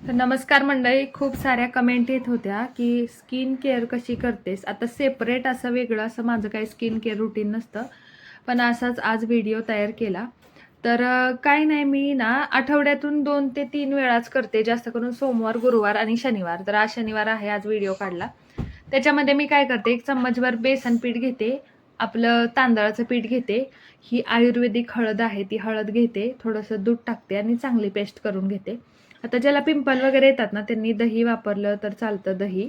तर नमस्कार मंडळी खूप साऱ्या कमेंट येत होत्या की स्किन केअर कशी करतेस? आता सेपरेट असं वेगळं असं माझं काही स्किन केअर रुटीन नसतं. पण असाच आज व्हिडिओ तयार केला. तर काय नाही मी ना आठवड्यातून दोन ते तीन वेळाच करते. जास्त करून सोमवार गुरुवार आणि शनिवार. तर आज शनिवार आहे आज व्हिडिओ काढला. त्याच्यामध्ये मी काय करते? एक चम्मचभर बेसन पीठ घेते. आपलं तांदळाचं पीठ घेते. ही आयुर्वेदिक हळद आहे ती हळद घेते थोडंसं दूध टाकते आणि चांगली पेस्ट करून घेते. आता ज्याला पिंपल वगैरे येतात ना त्यांनी दही वापरलं तर चालतं दही.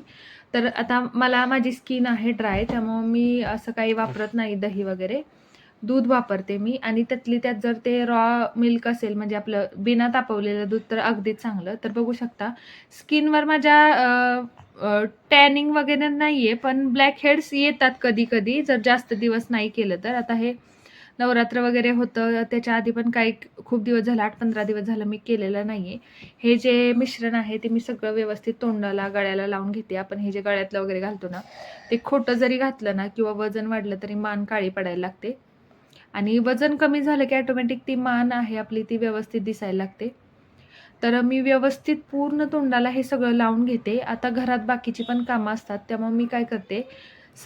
तर आता मला माझी स्किन आहे ड्राय त्यामुळं मी असं काही वापरत नाही दही वगैरे. दूध वापरते मी आणि त्यातली त्यात जर ते रॉ मिल्क असेल म्हणजे आपलं बिना तापवलेलं दूध तर अगदीच चांगलं. तर बघू शकता स्किनवर माझ्या टॅनिंग वगैरे नाही आहे पण ब्लॅक हेड्स येतात कधी कधी जर जास्त दिवस नाही केलं तर. आता हे नवरात्र वगैरे होतं. त्याच्या आधी पण काही खूप दिवस झालं. आठ पंधरा दिवस झालं मी केलेलं नाही आहे हे जे मिश्रण आहे ते मी सगळं व्यवस्थित तोंडाला गळ्याला लावून घेते. आपण हे जे गळ्यातलं वगैरे घालतो ना ते खोटं जरी घातलं ना किंवा वजन वाढलं तरी मान काळी पडायला लागते. आणि वजन कमी झालं की ॲटोमॅटिक ती मान आहे आपली ती व्यवस्थित दिसायला लागते. तर मी व्यवस्थित पूर्ण तोंडाला हे सगळं लावून घेते. आता घरात बाकीची पण कामं असतात त्यामुळे मी काय करते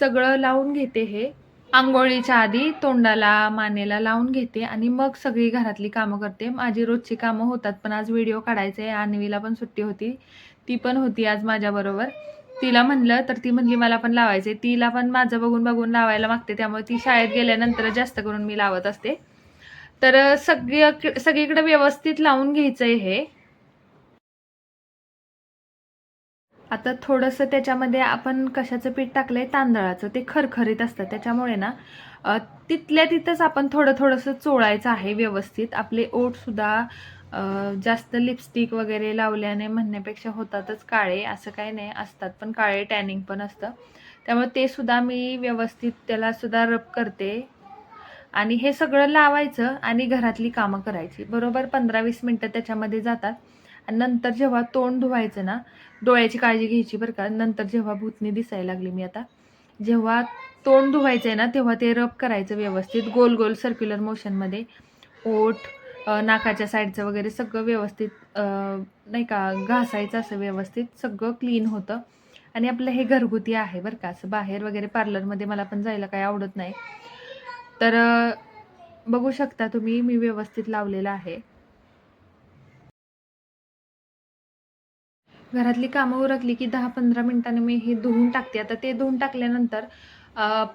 सगळं लावून घेते हे. आंघोळीच्या आधी तोंडाला मानेला लावून घेते आणि मग सगळी घरातली कामं करते. माझी रोजची कामं होतात पण आज व्हिडिओ काढायचे आहे. अन्वीला पण सुट्टी होती. ती पण होती आज माझ्याबरोबर. तिला म्हणलं तर ती म्हणली मला पण लावायचे तिला पण माझं बघून बघून लावायला मागते त्यामुळे ती शाळेत गेल्यानंतर जास्त करून मी लावत असते. तर सगळी सगळीकडे व्यवस्थित लावून घ्यायचं आहे हे. आता थोडंसं त्याच्यामध्ये आपण कशाचं पीठ टाकलंय? तांदळाचं. ते खरखरीत असतं. त्याच्यामुळे ना तिथल्या तिथंच आपण थोडं थोडंसं चोळायचं आहे व्यवस्थित. आपले ओठसुद्धा जास्त लिपस्टिक वगैरे लावल्याने म्हणण्यापेक्षा होतातच काळे. असं काही नाही. असतात पण काळे टॅनिंग पण असतं. त्यामुळे ते सुद्धा मी व्यवस्थित त्याला सुद्धा रब करते. आणि हे सगळं लावायचं आणि घरातली कामं करायची. बरोबर पंधरा वीस मिनटं त्याच्यामध्ये जातात. आणि नंतर जेव्हा तोंड धुवायचं ना डोळ्याची काळजी घ्यायची बरं का. नंतर जेव्हा भूतनी दिसायला लागली मी आता. जेव्हा तोंड धुवायचं आहे ना तेव्हा ते रब करायचं व्यवस्थित गोल गोल सर्क्युलर मोशनमध्ये ओठ नाकाच्या साईडचं वगैरे सगळं व्यवस्थित नाही का घासायचं असं व्यवस्थित सगळं क्लीन होतं. आणि आपलं हे घरगुती आहे बरं का. असं बाहेर वगैरे पार्लरमध्ये मला पण जायला काही आवडत नाही. तर बघू शकता तुम्ही मी व्यवस्थित लावलेलं आहे. घरातली कामं उरकली की दहा पंधरा मिनटांनी मी हे धुवून टाकते. आता ते धुवून टाकल्यानंतर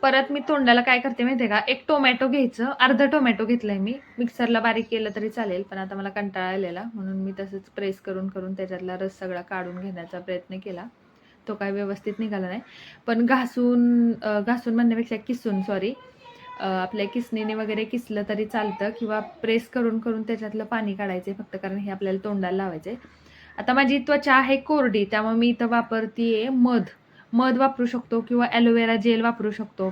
परत मी तोंडाला काय करते माहिती आहे का? एक टोमॅटो घ्यायचं अर्धा टोमॅटो घेतलंय मी. मिक्सरला बारीक केलं तरी चालेल पण आता मला कंटाळा आलेला. म्हणून मी तसंच प्रेस करून करून त्याच्यातला रस सगळा काढून घेण्याचा प्रयत्न केला. तो काय व्यवस्थित निघाला नाही. पण घासून घासून म्हणण्यापेक्षा किसून सॉरी आपल्या किसणीने वगैरे किसलं तरी चालतं. किंवा प्रेस करून करून त्याच्यातलं पाणी काढायचं फक्त कारण हे आपल्याला तोंडाला लावायचं आहे आता माझी त्वचा आहे कोरडी त्यामुळे मी इथं वापरते मध. मध वापरू शकतो किंवा ॲलोवेरा जेल वापरू शकतो.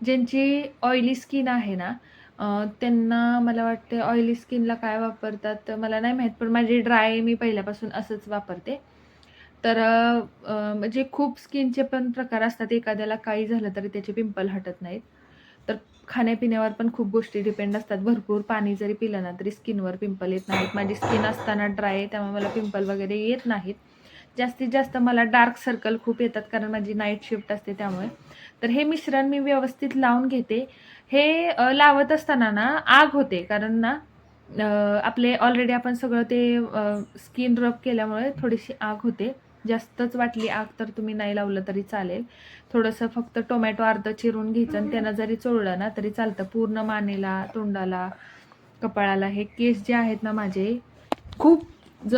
ज्यांची ऑइली स्किन आहे ना त्यांना मला वाटते ऑइली स्किनला काय वापरतात मला नाही माहीत पण माझी ड्राय मी पहिल्यापासून असंच वापरते. तर म्हणजे खूप स्किनचे पण प्रकार असतात एखाद्याला काही झालं तरी त्याचे पिंपल हटत नाहीत. खाण्यापिण्यावर पण खूप गोष्टी डिपेंड असतात. भरपूर पाणी जरी पिलं ना तरी स्किनवर पिंपल येत नाहीत. माझी स्किन असताना ड्राय आहे त्यामुळे मला पिंपल वगैरे येत नाहीत. जास्तीत जास्त मला डार्क सर्कल खूप येतात कारण माझी नाईट शिफ्ट असते त्यामुळे. तर हे मिश्रण मी व्यवस्थित लावून घेते. हे लावत असताना ना आग होते. कारण ना आपले ऑलरेडी आपण सगळं ते स्किन रब केल्यामुळे थोडीशी आग होते. जास्तच वाटली आग तर तुम्ही नाही लावलं तरी चालेल. थोडंसं फक्त टोमॅटो अर्ध चिरून घ्यायचं आणि त्यांना जरी चोळलं ना तरी चालतं. पूर्ण मानेला तोंडाला कपाळाला हे केस जे आहेत ना माझे खूप ज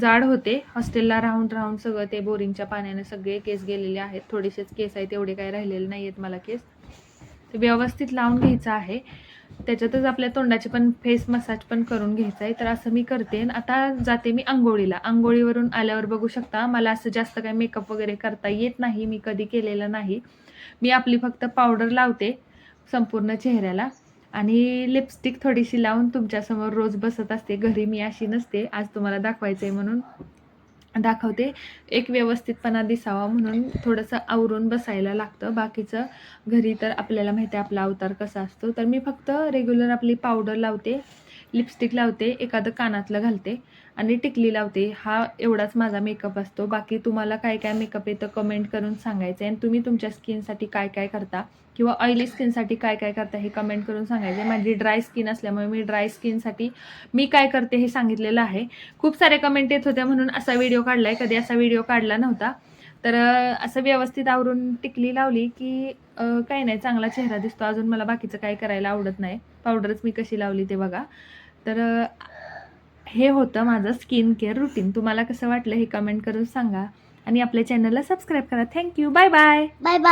जाड होते. हॉस्टेलला राहून राहून सगळं ते बोरिंगच्या पाण्याने सगळे केस गेलेले आहेत. थोडेसेच केस आहेत तेवढे काही राहिलेले नाही आहेत मला केस. ते व्यवस्थित लावून घ्यायचं आहे. त्याच्यातच आपल्या तोंडाचे पण फेस मसाज पण करून घ्यायचं आहे. तर असं मी करते. आणि आता जाते मी आंघोळीला. आंघोळीवरून आल्यावर बघू शकता मला असं जास्त काही मेकअप वगैरे करता येत नाही. मी कधी केलेलं नाही. मी आपली फक्त पावडर लावते संपूर्ण चेहऱ्याला. आणि लिपस्टिक थोडीशी लावून तुमच्यासमोर रोज बसत असते. घरी मी अशी नसते. आज तुम्हाला दाखवायचं आहे म्हणून. दाखवते. एक व्यवस्थितपणा दिसावा म्हणून थोडंसं आवरून बसायला लागतं. बाकीचं घरी तर आपल्याला माहिती आहे आपला अवतार कसा असतो. तर मी फक्त रेग्युलर आपली पावडर लावते. लिपस्टिक लावते एखादं कानातलं घालते आणि टिकली लावते. हा एवढाच माझा मेकअप असतो. बाकी तुम्हाला काय काय मेकअप येतं कमेंट करून सांगायचं आणि तुम्ही तुमच्या स्किनसाठी काय काय करता किंवा ऑइली स्किनसाठी काय काय करता हे कमेंट करून सांगायचे माझी ड्राय स्किन असल्यामुळे मी ड्राय स्किनसाठी मी काय करते हे सांगितलेलं आहे. खूप सारे कमेंट येत होत्या म्हणून असा व्हिडिओ काढला आहे कधी असा व्हिडिओ काढला नव्हता. तर असं व्यवस्थित आवरून टिकली लावली की काही नाही चांगला चेहरा दिसतो. अजून मला बाकीचं काही करायला आवडत नाही. पावडरच मी कशी लावली ते बघा. तर हे होतं माझं स्किन केअर रुटीन तुम्हाला कसं वाटलं हे कमेंट करून सांगा. आणि आपल्या चॅनलला सबस्क्राईब करा. Thank you bye bye bye bye